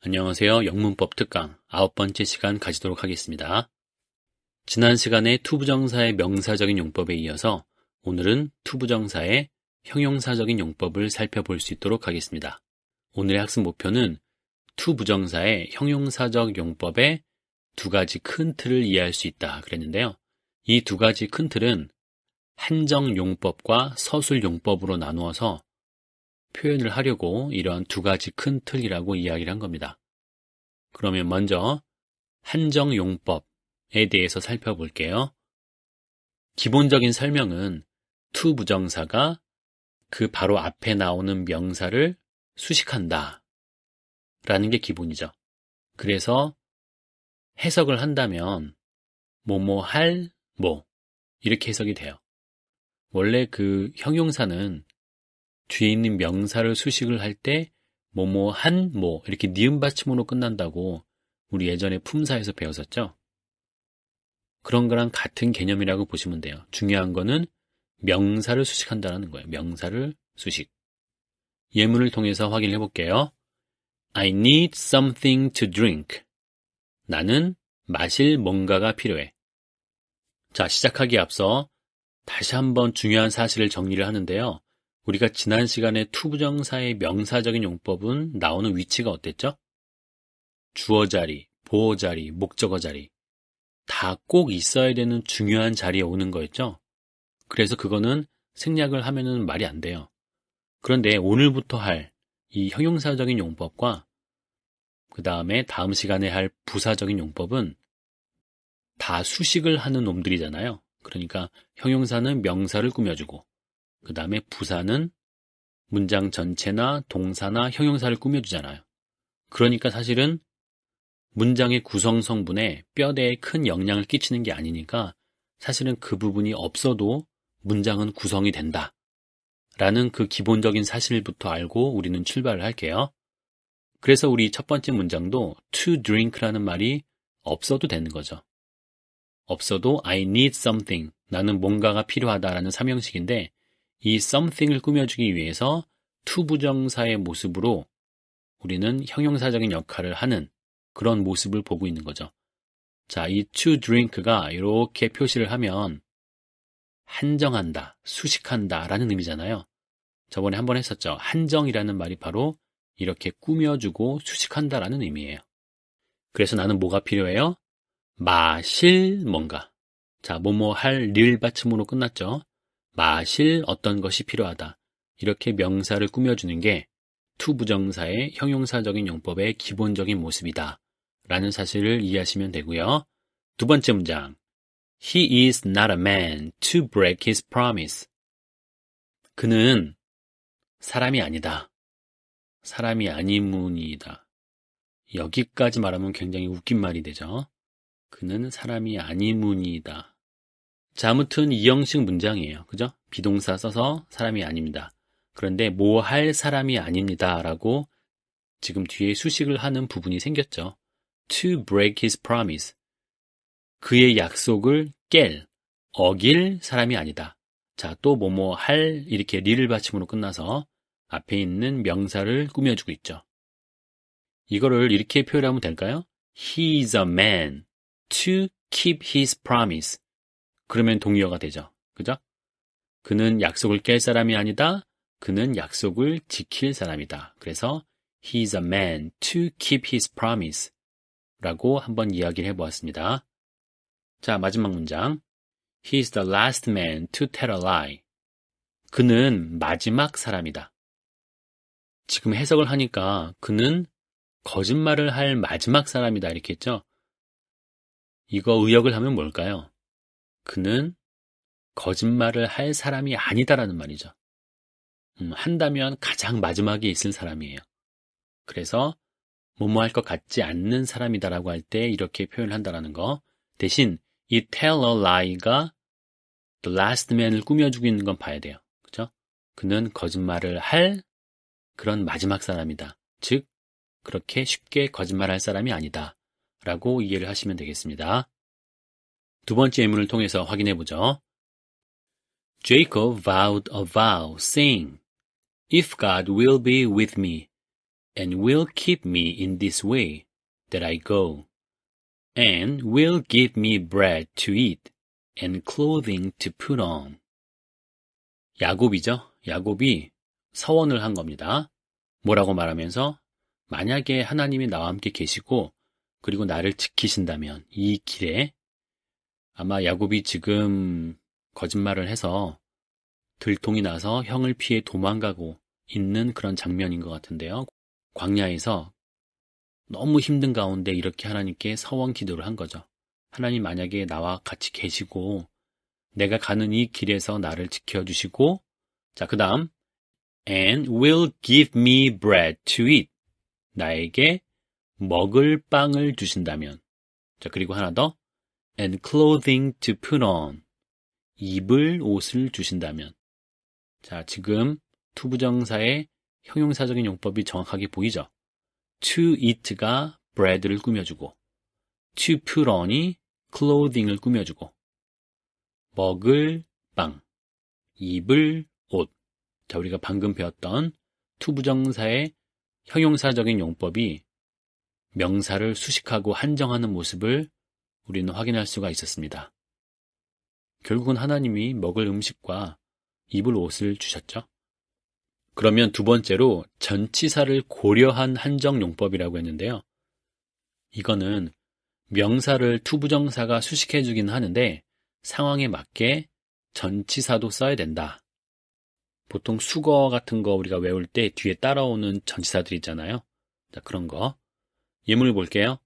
안녕하세요. 영문법 특강 아홉 번째 시간 가지도록 하겠습니다. 지난 시간에 투부정사의 명사적인 용법에 이어서 오늘은 투부정사의 형용사적인 용법을 살펴볼 수 있도록 하겠습니다. 오늘의 학습 목표는 투부정사의 형용사적 용법의 두 가지 큰 틀을 이해할 수 있다 그랬는데요. 이 두 가지 큰 틀은 한정용법과 서술용법으로 나누어서 표현을 하려고 이런 두 가지 큰 틀이라고 이야기를 한 겁니다. 그러면 먼저 한정용법에 대해서 살펴볼게요. 기본적인 설명은 투 부정사가 그 바로 앞에 나오는 명사를 수식한다. 라는 게 기본이죠. 그래서 해석을 한다면 뭐뭐 할, 뭐 이렇게 해석이 돼요. 원래 그 형용사는 뒤에 있는 명사를 수식을 할 때 뭐뭐 한, 뭐 이렇게 니은 받침으로 끝난다고 우리 예전에 품사에서 배웠었죠. 그런 거랑 같은 개념이라고 보시면 돼요. 중요한 거는 명사를 수식한다는 거예요. 명사를 수식. 예문을 통해서 확인해 볼게요. I need something to drink. 나는 마실 뭔가가 필요해. 자, 시작하기에 앞서 다시 한번 중요한 사실을 정리를 하는데요. 우리가 지난 시간에 투부정사의 명사적인 용법은 나오는 위치가 어땠죠? 주어 자리, 보호 자리, 목적어 자리. 다 꼭 있어야 되는 중요한 자리에 오는 거였죠? 그래서 그거는 생략을 하면은 말이 안 돼요. 그런데 오늘부터 할 이 형용사적인 용법과 그 다음에 다음 시간에 할 부사적인 용법은 다 수식을 하는 놈들이잖아요. 그러니까 형용사는 명사를 꾸며주고 그 다음에 부사는 문장 전체나 동사나 형용사를 꾸며주잖아요. 그러니까 사실은 문장의 구성 성분에 뼈대에 큰 영향을 끼치는 게 아니니까 사실은 그 부분이 없어도 문장은 구성이 된다. 라는 그 기본적인 사실부터 알고 우리는 출발을 할게요. 그래서 우리 첫 번째 문장도 to drink라는 말이 없어도 되는 거죠. 없어도 I need something. 나는 뭔가가 필요하다라는 삼형식인데 이 something을 꾸며주기 위해서 to 부정사의 모습으로 우리는 형용사적인 역할을 하는 그런 모습을 보고 있는 거죠. 자, 이 to drink가 이렇게 표시를 하면 한정한다, 수식한다 라는 의미잖아요. 저번에 한번 했었죠. 한정이라는 말이 바로 이렇게 꾸며주고 수식한다 라는 의미예요. 그래서 나는 뭐가 필요해요? 마실 뭔가. 자, 뭐뭐 할 릴 받침으로 끝났죠. 마실 어떤 것이 필요하다. 이렇게 명사를 꾸며주는 게 투부정사의 형용사적인 용법의 기본적인 모습이다. 라는 사실을 이해하시면 되고요. 두 번째 문장. He is not a man to break his promise. 그는 사람이 아니다. 사람이 아니문이다. 여기까지 말하면 굉장히 웃긴 말이 되죠. 그는 사람이 아니문이다. 자, 아무튼 이 형식 문장이에요. 그죠? 비동사 써서 사람이 아닙니다. 그런데 뭐 할 사람이 아닙니다. 라고 지금 뒤에 수식을 하는 부분이 생겼죠. to break his promise. 그의 약속을 깰, 어길 사람이 아니다. 자, 또 뭐뭐 할 이렇게 리를 받침으로 끝나서 앞에 있는 명사를 꾸며주고 있죠. 이거를 이렇게 표현하면 될까요? He is a man to keep his promise. 그러면 동의어가 되죠. 그죠? 그는 약속을 깰 사람이 아니다. 그는 약속을 지킬 사람이다. 그래서 he is a man to keep his promise 라고 한번 이야기를 해보았습니다. 자, 마지막 문장. He is the last man to tell a lie. 그는 마지막 사람이다. 지금 해석을 하니까 그는 거짓말을 할 마지막 사람이다 이렇게 했죠. 이거 의역을 하면 뭘까요? 그는 거짓말을 할 사람이 아니다라는 말이죠. 음, 한다면 가장 마지막에 있을 사람이에요. 그래서 뭐뭐 할 것 같지 않는 사람이다라고 할 때 이렇게 표현한다라는 거. 대신 이 tell a lie가 the last man을 꾸며주고 있는 건 봐야 돼요. 그죠? 그는 거짓말을 할 그런 마지막 사람이다. 즉, 그렇게 쉽게 거짓말할 사람이 아니다. 라고 이해를 하시면 되겠습니다. 두 번째 예문을 통해서 확인해 보죠. Jacob vowed a vow, saying, If God will be with me and will keep me in this way that I go, and will give me bread to eat and clothing to put on. 야곱이죠. 야곱이 서원을 한 겁니다. 뭐라고 말하면서 만약에 하나님이 나와 함께 계시고 그리고 나를 지키신다면 이 길에 아마 야곱이 지금 거짓말을 해서 들통이 나서 형을 피해 도망가고 있는 그런 장면인 것 같은데요. 광야에서 너무 힘든 가운데 이렇게 하나님께 서원 기도를 한 거죠. 하나님 만약에 나와 같이 계시고 내가 가는 이 길에서 나를 지켜주시고 자, 그 다음 and will give me bread to eat 나에게 먹을 빵을 주신다면 자, 그리고 하나 더 and clothing to put on 입을 옷을 주신다면 자, 지금 투부정사의 형용사적인 용법이 정확하게 보이죠? to eat가 bread를 꾸며주고 to put on이 clothing을 꾸며주고 먹을 빵, 입을 옷. 자, 우리가 방금 배웠던 투부정사의 형용사적인 용법이 명사를 수식하고 한정하는 모습을 우리는 확인할 수가 있었습니다. 결국은 하나님이 먹을 음식과 입을 옷을 주셨죠. 그러면 두 번째로 전치사를 고려한 한정 용법이라고 했는데요. 이거는 명사를 투부정사가 수식해 주긴 하는데 상황에 맞게 전치사도 써야 된다. 보통 수거 같은 거 우리가 외울 때 뒤에 따라오는 전치사들 있잖아요. 자, 그런 거. 예문을 볼게요.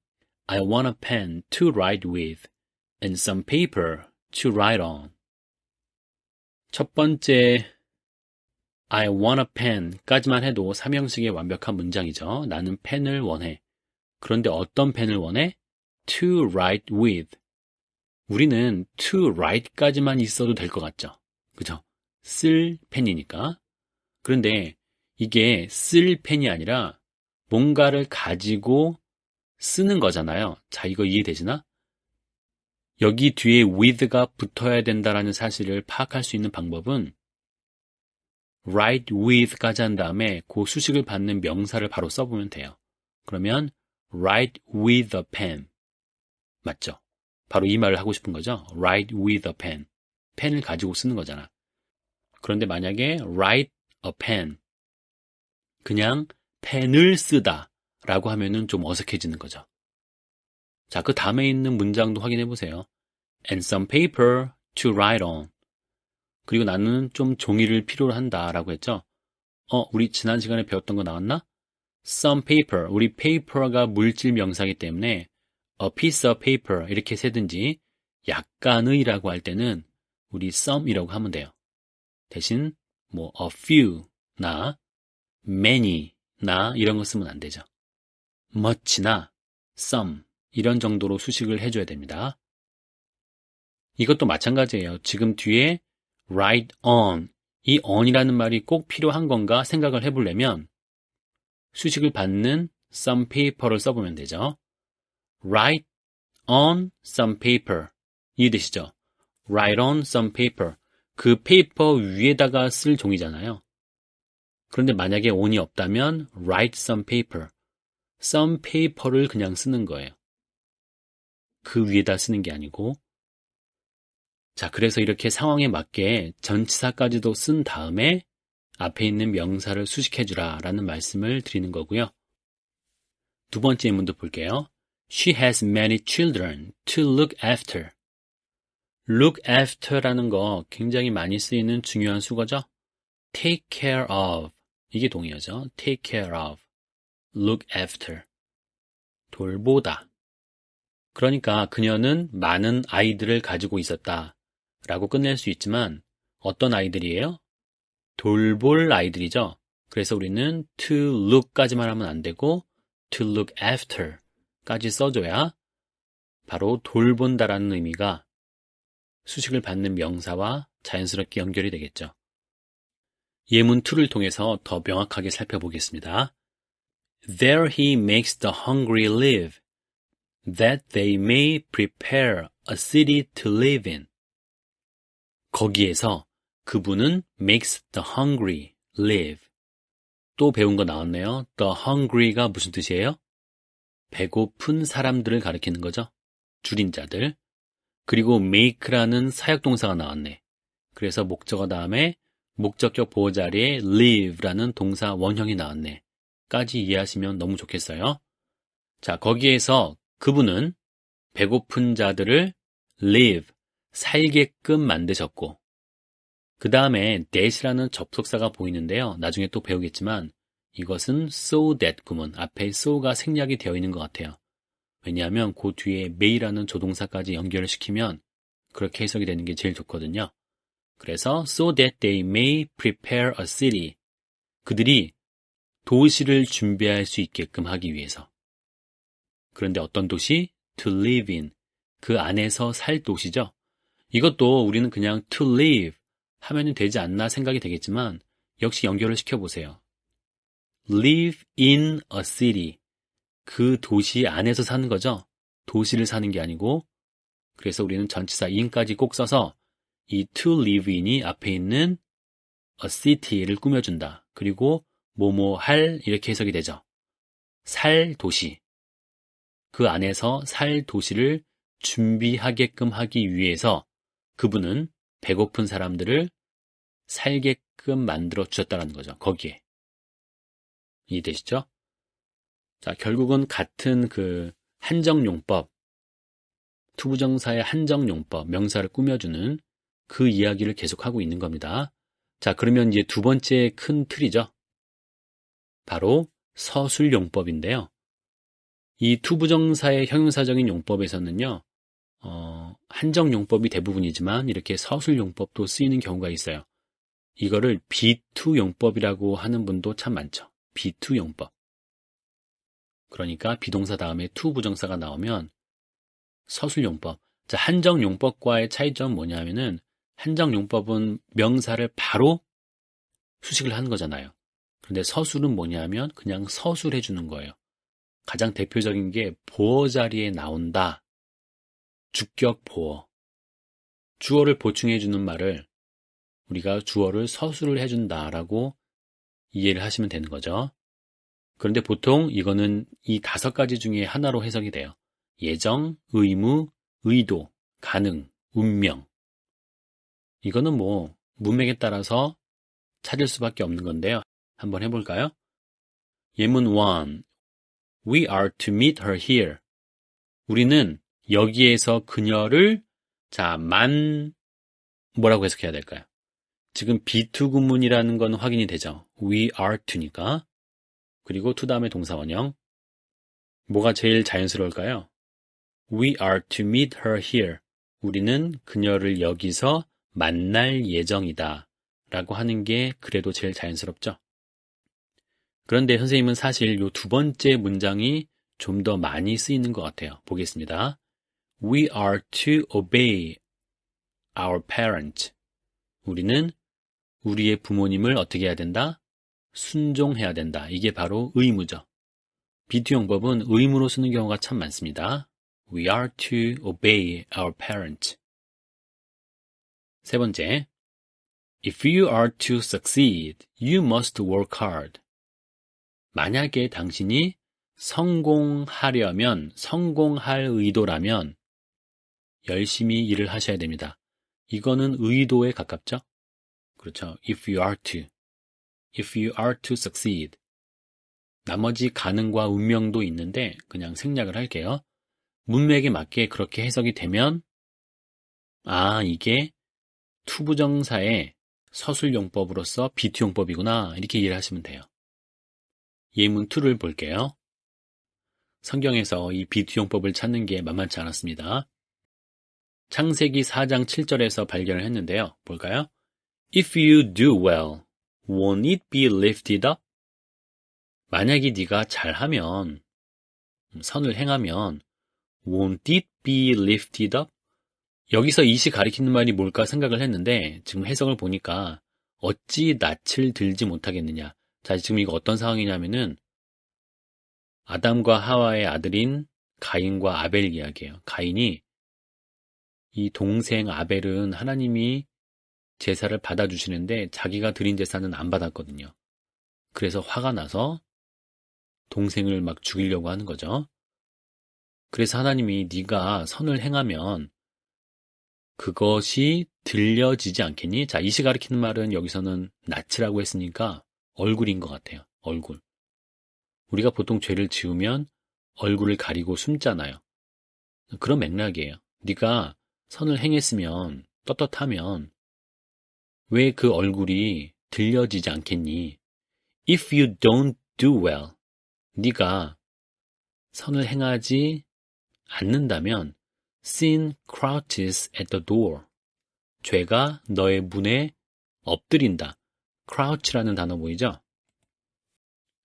I want a pen to write with and some paper to write on. 첫 번째 I want a pen 까지만 해도 삼형식의 완벽한 문장이죠. 나는 펜을 원해. 그런데 어떤 펜을 원해? to write with. 우리는 to write까지만 있어도 될 것 같죠. 그죠? 쓸 펜이니까. 그런데 이게 쓸 펜이 아니라 뭔가를 가지고 쓰는 거잖아요. 자, 이거 이해되시나? 여기 뒤에 with가 붙어야 된다라는 사실을 파악할 수 있는 방법은 write with까지 한 다음에 그 수식을 받는 명사를 바로 써보면 돼요. 그러면 write with a pen. 맞죠? 바로 이 말을 하고 싶은 거죠. write with a pen. 펜을 가지고 쓰는 거잖아. 그런데 만약에 write a pen. 그냥 펜을 쓰다 라고 하면은 좀 어색해지는 거죠. 자, 그 다음에 있는 문장도 확인해 보세요. and some paper to write on. 그리고 나는 좀 종이를 필요로 한다 라고 했죠. 어, 우리 지난 시간에 배웠던 거 나왔나? some paper. 우리 paper가 물질 명사기 때문에 a piece of paper 이렇게 세든지 약간의 라고 할 때는 우리 some이라고 하면 돼요. 대신 뭐 a few나 many나 이런 거 쓰면 안 되죠. Much나 some 이런 정도로 수식을 해줘야 됩니다. 이것도 마찬가지예요. 지금 뒤에 write on 이 on이라는 말이 꼭 필요한 건가 생각을 해보려면 수식을 받는 some paper를 써보면 되죠. write on some paper. 이해되시죠? write on some paper. 그 페이퍼 위에다가 쓸 종이잖아요. 그런데 만약에 on이 없다면 write some paper. Some paper를 그냥 쓰는 거예요. 그 위에다 쓰는 게 아니고. 자, 그래서 이렇게 상황에 맞게 전치사까지도 쓴 다음에 앞에 있는 명사를 수식해주라 라는 말씀을 드리는 거고요. 두 번째 예문도 볼게요. She has many children to look after. look after라는 거 굉장히 많이 쓰이는 중요한 수거죠. take care of. 이게 동의어죠. take care of. Look after. 돌보다. 그러니까 그녀는 많은 아이들을 가지고 있었다. 라고 끝낼 수 있지만 어떤 아이들이에요? 돌볼 아이들이죠. 그래서 우리는 to look까지만 하면 안 되고 to look after 까지 써줘야 바로 돌본다라는 의미가 수식을 받는 명사와 자연스럽게 연결이 되겠죠. 예문 2를 통해서 더 명확하게 살펴보겠습니다. There he makes the hungry live, that they may prepare a city to live in. 거기에서 그분은 makes the hungry live. 또 배운 거 나왔네요. The hungry가 무슨 뜻이에요? 배고픈 사람들을 가리키는 거죠. 줄임자들. 그리고 make라는 사역동사가 나왔네. 그래서 목적어 다음에 목적격 보호 자리에 live라는 동사 원형이 나왔네. 까지 이해하시면 너무 좋겠어요. 자, 거기에서 그분은 배고픈 자들을 live, 살게끔 만드셨고, 그 다음에 that이라는 접속사가 보이는데요. 나중에 또 배우겠지만 이것은 so that 구문, 앞에 so가 생략이 되어 있는 것 같아요. 왜냐하면 그 뒤에 may라는 조동사까지 연결을 시키면 그렇게 해석이 되는 게 제일 좋거든요. 그래서 so that they may prepare a city. 그들이 도시를 준비할 수 있게끔 하기 위해서. 그런데 어떤 도시? to live in. 그 안에서 살 도시죠. 이것도 우리는 그냥 to live 하면 되지 않나 생각이 되겠지만 역시 연결을 시켜보세요. live in a city. 그 도시 안에서 사는 거죠. 도시를 사는 게 아니고 그래서 우리는 전치사 in까지 꼭 써서 이 to live in이 앞에 있는 a city를 꾸며준다. 그리고 뭐뭐 할 이렇게 해석이 되죠. 살 도시. 그 안에서 살 도시를 준비하게끔 하기 위해서 그분은 배고픈 사람들을 살게끔 만들어 주셨다는 거죠. 거기에. 이해되시죠? 자, 결국은 같은 그 한정용법, 투부정사의 한정용법, 명사를 꾸며주는 그 이야기를 계속하고 있는 겁니다. 자, 그러면 이제 두 번째 큰 틀이죠. 바로 서술용법인데요. 이 투부정사의 형용사적인 용법에서는요, 어, 한정용법이 대부분이지만 이렇게 서술용법도 쓰이는 경우가 있어요. 이거를 B2용법이라고 하는 분도 참 많죠. B2용법. 그러니까 비동사 다음에 to 부정사가 나오면 서술용법. 자, 한정용법과의 차이점은 뭐냐면은 한정용법은 명사를 바로 수식을 하는 거잖아요. 그런데 서술은 뭐냐면 그냥 서술해 주는 거예요. 가장 대표적인 게 보어 자리에 나온다. 주격 보어. 주어를 보충해 주는 말을 우리가 주어를 서술을 해 준다라고 이해를 하시면 되는 거죠. 그런데 보통 이거는 이 다섯 가지 중에 하나로 해석이 돼요. 예정, 의무, 의도, 가능, 운명. 이거는 뭐 문맥에 따라서 찾을 수밖에 없는 건데요. 한번 해볼까요? 예문 1. We are to meet her here. 우리는 여기에서 그녀를 자, 만 뭐라고 해석해야 될까요? 지금 B2 구문이라는 건 확인이 되죠. We are to니까. 그리고 to 다음에 동사 원형. 뭐가 제일 자연스러울까요? We are to meet her here. 우리는 그녀를 여기서 만날 예정이다. 라고 하는 게 그래도 제일 자연스럽죠. 그런데 선생님은 사실 이두 번째 문장이 좀 더 많이 쓰이는 것 같아요. 보겠습니다. We are to obey our parents. 우리는 우리의 부모님을 어떻게 해야 된다? 순종해야 된다. 이게 바로 의무죠. 비투용법은 의무로 쓰는 경우가 참 많습니다. We are to obey our parents. 세 번째, If you are to succeed, you must work hard. 만약에 당신이 성공하려면, 성공할 의도라면 열심히 일을 하셔야 됩니다. 이거는 의도에 가깝죠? 그렇죠. If you are to. If you are to succeed. 나머지 가능과 운명도 있는데 그냥 생략을 할게요. 문맥에 맞게 그렇게 해석이 되면 아, 이게 투부정사의 서술용법으로서 비투용법이구나 이렇게 이해를 하시면 돼요. 예문 2를 볼게요. 성경에서 이 비투용법을 찾는 게 만만치 않았습니다. 창세기 4장 7절에서 발견을 했는데요. 볼까요? If you do well, won't it be lifted up? 만약에 네가 잘하면, 선을 행하면, won't it be lifted up? 여기서 이시 가리키는 말이 뭘까 생각을 했는데, 지금 해석을 보니까, 어찌 낯을 들지 못하겠느냐. 자, 지금 이거 어떤 상황이냐면은, 아담과 하와의 아들인 가인과 아벨 이야기예요. 가인이 이 동생 아벨은 하나님이 제사를 받아주시는데 자기가 드린 제사는 안 받았거든요. 그래서 화가 나서 동생을 막 죽이려고 하는 거죠. 그래서 하나님이 네가 선을 행하면 그것이 들려지지 않겠니? 자, 이시 가리키는 말은 여기서는 낯이라고 했으니까 얼굴인 것 같아요. 얼굴. 우리가 보통 죄를 지으면 얼굴을 가리고 숨잖아요. 그런 맥락이에요. 네가 선을 행했으면 떳떳하면 왜 그 얼굴이 들려지지 않겠니? If you don't do well, 네가 선을 행하지 않는다면 sin crouches at the door. 죄가 너의 문에 엎드린다. Crouch라는 단어 보이죠?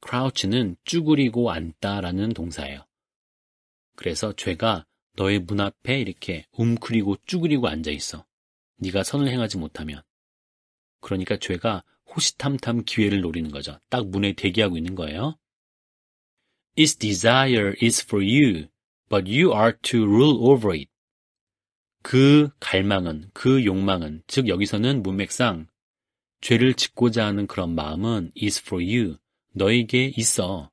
crouch는 쭈그리고 앉다라는 동사예요. 그래서 죄가 너의 문 앞에 이렇게 웅크리고 쭈그리고 앉아 있어. 네가 선을 행하지 못하면. 그러니까 죄가 호시탐탐 기회를 노리는 거죠. 딱 문에 대기하고 있는 거예요. Its desire is for you, but you are to rule over it. 그 갈망은, 그 욕망은, 즉 여기서는 문맥상 죄를 짓고자 하는 그런 마음은 is for you, 너에게 있어.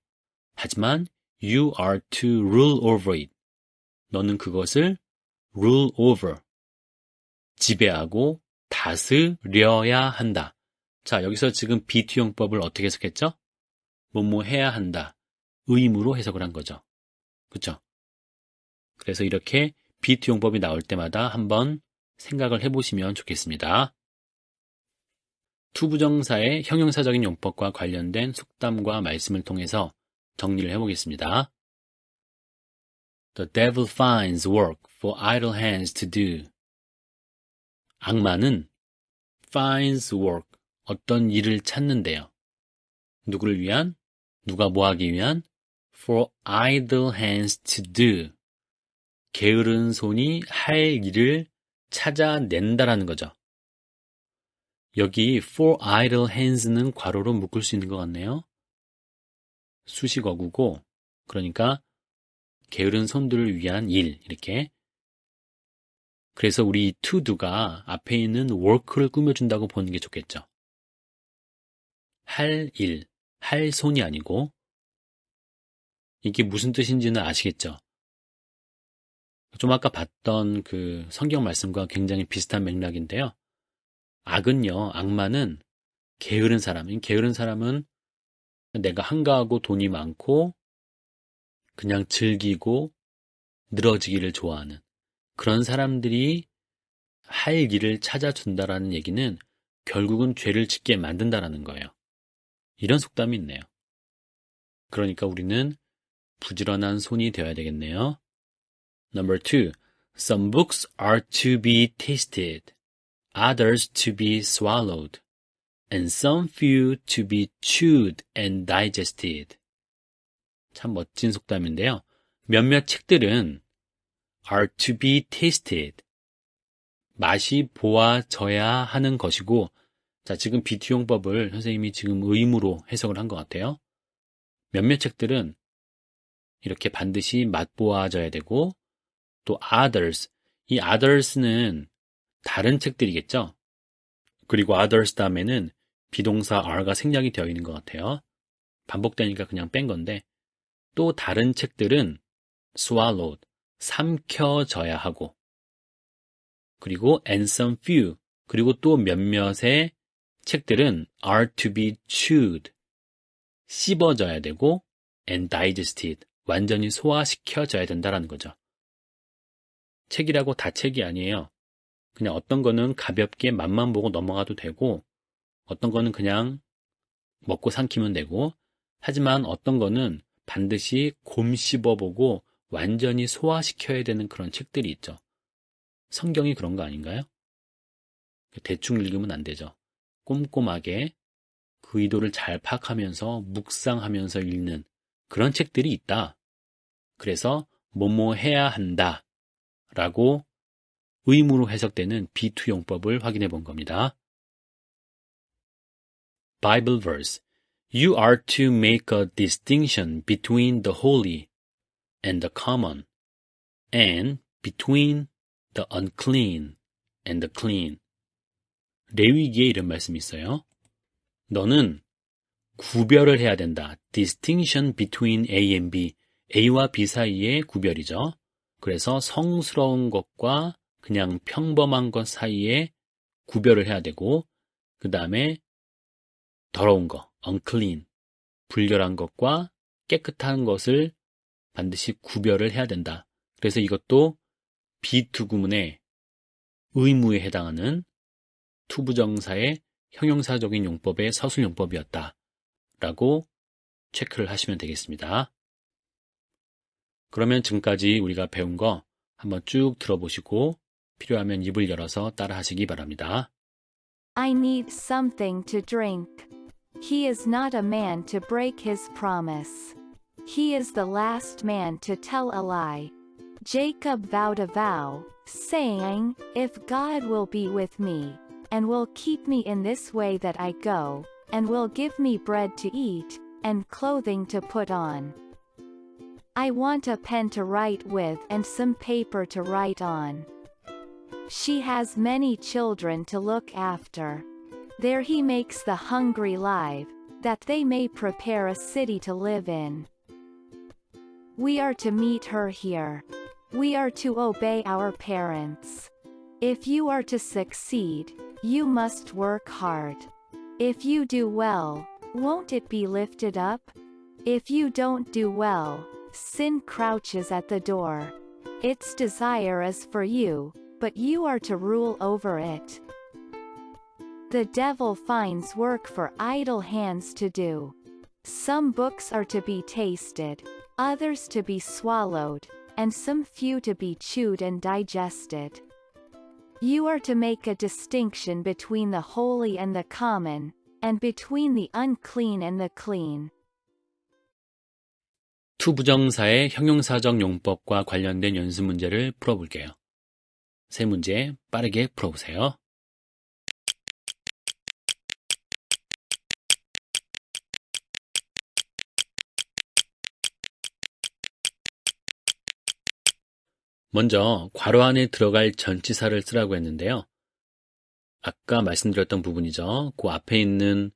하지만 you are to rule over it. 너는 그것을 rule over, 지배하고 다스려야 한다. 자, 여기서 지금 비투용법을 어떻게 해석했죠? 뭐뭐 해야 한다. 의무로 해석을 한 거죠. 그쵸? 그래서 이렇게 비투용법이 나올 때마다 한번 생각을 해보시면 좋겠습니다. 투부정사의 형용사적인 용법과 관련된 속담과 말씀을 통해서 정리를 해보겠습니다. The devil finds work for idle hands to do. 악마는 finds work, 어떤 일을 찾는데요. 누구를 위한? 누가 뭐 하기 위한? for idle hands to do. 게으른 손이 할 일을 찾아낸다라는 거죠. 여기 for idle hands는 괄호로 묶을 수 있는 것 같네요. 수식어구고, 그러니까 게으른 손들을 위한 일, 이렇게. 그래서 우리 to do가 앞에 있는 work를 꾸며준다고 보는 게 좋겠죠. 할 일, 할 손이 아니고, 이게 무슨 뜻인지는 아시겠죠? 좀 아까 봤던 그 성경 말씀과 굉장히 비슷한 맥락인데요. 악은요, 악마는 게으른 사람, 게으른 사람은 내가 한가하고 돈이 많고 그냥 즐기고 늘어지기를 좋아하는 그런 사람들이 할 일을 찾아준다라는 얘기는 결국은 죄를 짓게 만든다라는 거예요. 이런 속담이 있네요. 그러니까 우리는 부지런한 손이 되어야 되겠네요. Number two, some books are to be tasted, others to be swallowed, and some few to be chewed and digested. 참 멋진 속담인데요. 몇몇 책들은 are to be tasted. 맛이 보아져야 하는 것이고, 자, 지금 비투용법을 선생님이 지금 의무로 해석을 한 것 같아요. 몇몇 책들은 이렇게 반드시 맛보아져야 되고, 또 others, 이 others는 다른 책들이겠죠? 그리고 others 다음에는 비동사 are가 생략이 되어 있는 것 같아요. 반복되니까 그냥 뺀 건데, 또 다른 책들은 swallowed, 삼켜져야 하고, 그리고 and some few, 그리고 또 몇몇의 책들은 are to be chewed, 씹어져야 되고, and digested, 완전히 소화시켜져야 된다라는 거죠. 책이라고 다 책이 아니에요. 그냥 어떤 거는 가볍게 맛만 보고 넘어가도 되고, 어떤 거는 그냥 먹고 삼키면 되고, 하지만 어떤 거는 반드시 곰 씹어보고 완전히 소화시켜야 되는 그런 책들이 있죠. 성경이 그런 거 아닌가요? 대충 읽으면 안 되죠. 꼼꼼하게 그 의도를 잘 파악하면서 묵상하면서 읽는 그런 책들이 있다. 그래서 뭐뭐 해야 한다. 라고 의무로 해석되는 비투용법을 확인해 본 겁니다. Bible verse You are to make a distinction between the holy and the common, and between the unclean and the clean. 레위기에 이런 말씀이 있어요. 너는 구별을 해야 된다. distinction between A and B. A와 B 사이의 구별이죠. 그래서 성스러운 것과 그냥 평범한 것 사이에 구별을 해야 되고, 그 다음에 더러운 것, unclean, 불결한 것과 깨끗한 것을 반드시 구별을 해야 된다. 그래서 이것도 B2 구문의 의무에 해당하는 투부정사의 형용사적인 용법의 서술용법이었다. 라고 체크를 하시면 되겠습니다. 그러면 지금까지 우리가 배운 거 한번 쭉 들어보시고 필요하면 입을 열어서 따라 하시기 바랍니다. I need something to drink. He is not a man to break his promise. He is the last man to tell a lie. Jacob vowed a vow, saying, If God will be with me, and will keep me in this way that I go, and will give me bread to eat, and clothing to put on. I want a pen to write with and some paper to write on. She has many children to look after. There he makes the hungry live, that they may prepare a city to live in. We are to meet her here. We are to obey our parents. If you are to succeed, you must work hard. If you do well, won't it be lifted up? If you don't do well, sin crouches at the door. Its desire is for you, but you are to rule over it. The devil finds work for idle hands to do. Some books are to be tasted, others to be swallowed, and some few to be chewed and digested. You are to make a distinction between the holy and the common, and between the unclean and the clean. 투부정사의 형용사적 용법과 관련된 연습 문제를 풀어볼게요. 세 문제 빠르게 풀어보세요. 먼저 괄호 안에 들어갈 전치사를 쓰라고 했는데요. 아까 말씀드렸던 부분이죠. 그 앞에 있는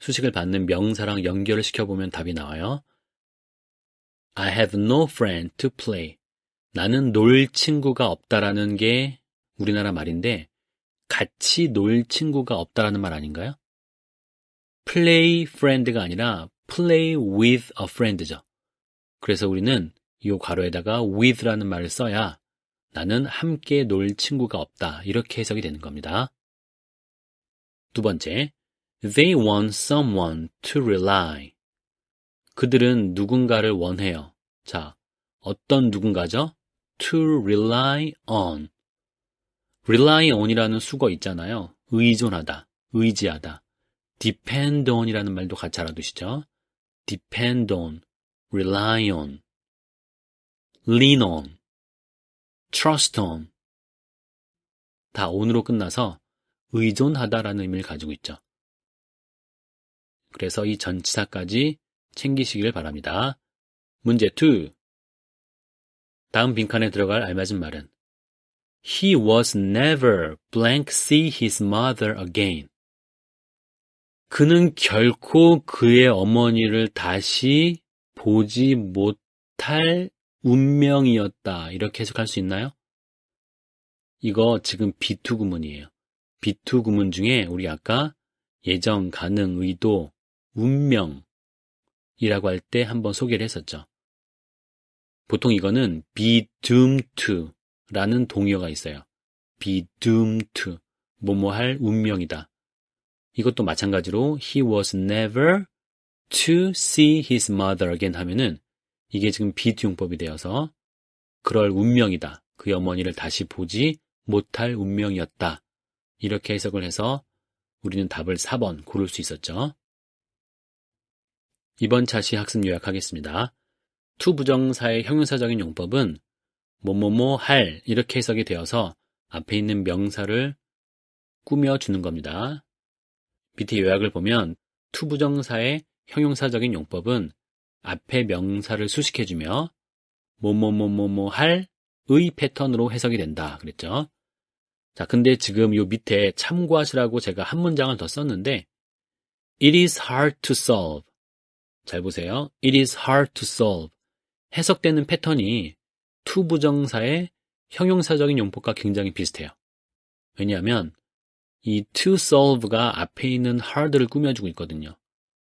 수식을 받는 명사랑 연결을 시켜보면 답이 나와요. I have no friend to play. 나는 놀 친구가 없다라는 게 우리나라 말인데 같이 놀 친구가 없다라는 말 아닌가요? play friend가 아니라 play with a friend죠. 그래서 우리는 이 괄호에다가 with라는 말을 써야 나는 함께 놀 친구가 없다. 이렇게 해석이 되는 겁니다. 두 번째, they want someone to rely. 그들은 누군가를 원해요. 자, 어떤 누군가죠? To rely on. rely on이라는 수거 있잖아요. 의존하다, 의지하다. depend on이라는 말도 같이 알아두시죠. depend on, rely on, lean on, trust on. 다 on으로 끝나서 의존하다라는 의미를 가지고 있죠. 그래서 이 전치사까지 챙기시길 바랍니다. 문제 2. 다음 빈칸에 들어갈 알맞은 말은 He was never blank see his mother again. 그는 결코 그의 어머니를 다시 보지 못할 운명이었다. 이렇게 해석할 수 있나요? 이거 지금 B2 구문이에요. B2 구문 중에 우리 아까 예정, 가능, 의도, 운명이라고 할 때 한번 소개를 했었죠. 보통 이거는 be doomed to 라는 동의어가 있어요. be doomed to. 뭐뭐 할 운명이다. 이것도 마찬가지로 he was never to see his mother again 하면은 이게 지금 비투용법이 되어서 그럴 운명이다. 그의 어머니를 다시 보지 못할 운명이었다. 이렇게 해석을 해서 우리는 답을 4번 고를 수 있었죠. 이번 차시 학습 요약하겠습니다. 투부정사의 형용사적인 용법은 뭐뭐뭐 할 이렇게 해석이 되어서 앞에 있는 명사를 꾸며주는 겁니다. 밑에 요약을 보면 투부정사의 형용사적인 용법은 앞에 명사를 수식해주며 뭐뭐뭐뭐뭐 할의 패턴으로 해석이 된다 그랬죠. 자, 근데 지금 요 밑에 참고하시라고 제가 한 문장을 더 썼는데 It is hard to solve. 잘 보세요. It is hard to solve. 해석되는 패턴이 to 부정사의 형용사적인 용법과 굉장히 비슷해요. 왜냐하면 이 to solve가 앞에 있는 hard를 꾸며주고 있거든요.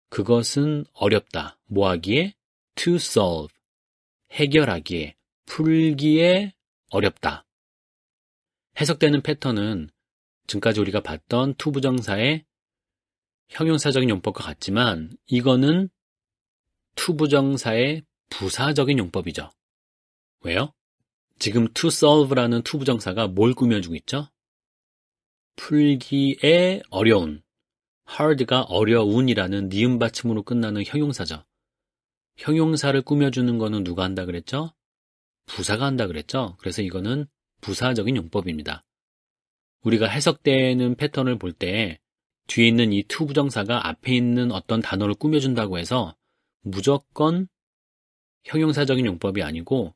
그것은 어렵다. 뭐 하기에? to solve. 해결하기에, 풀기에 어렵다. 해석되는 패턴은 지금까지 우리가 봤던 to 부정사의 형용사적인 용법과 같지만 이거는 to 부정사의 부사적인 용법이죠. 왜요? 지금 to solve라는 to 부정사가 뭘 꾸며주고 있죠? 풀기에 어려운, hard가 어려운이라는 니은 받침으로 끝나는 형용사죠. 형용사를 꾸며주는 거는 누가 한다 그랬죠? 부사가 한다 그랬죠? 그래서 이거는 부사적인 용법입니다. 우리가 해석되는 패턴을 볼 때 뒤에 있는 이 to 부정사가 앞에 있는 어떤 단어를 꾸며준다고 해서 무조건 형용사적인 용법이 아니고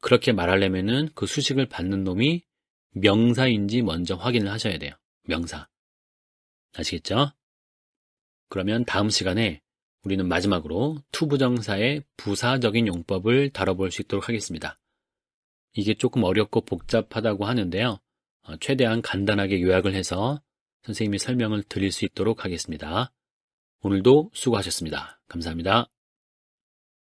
그렇게 말하려면은 그 수식을 받는 놈이 명사인지 먼저 확인을 하셔야 돼요. 명사. 아시겠죠? 그러면 다음 시간에 우리는 마지막으로 to 부정사의 부사적인 용법을 다뤄볼 수 있도록 하겠습니다. 이게 조금 어렵고 복잡하다고 하는데요. 어, 최대한 간단하게 요약을 해서 선생님이 설명을 드릴 수 있도록 하겠습니다. 오늘도 수고하셨습니다. 감사합니다.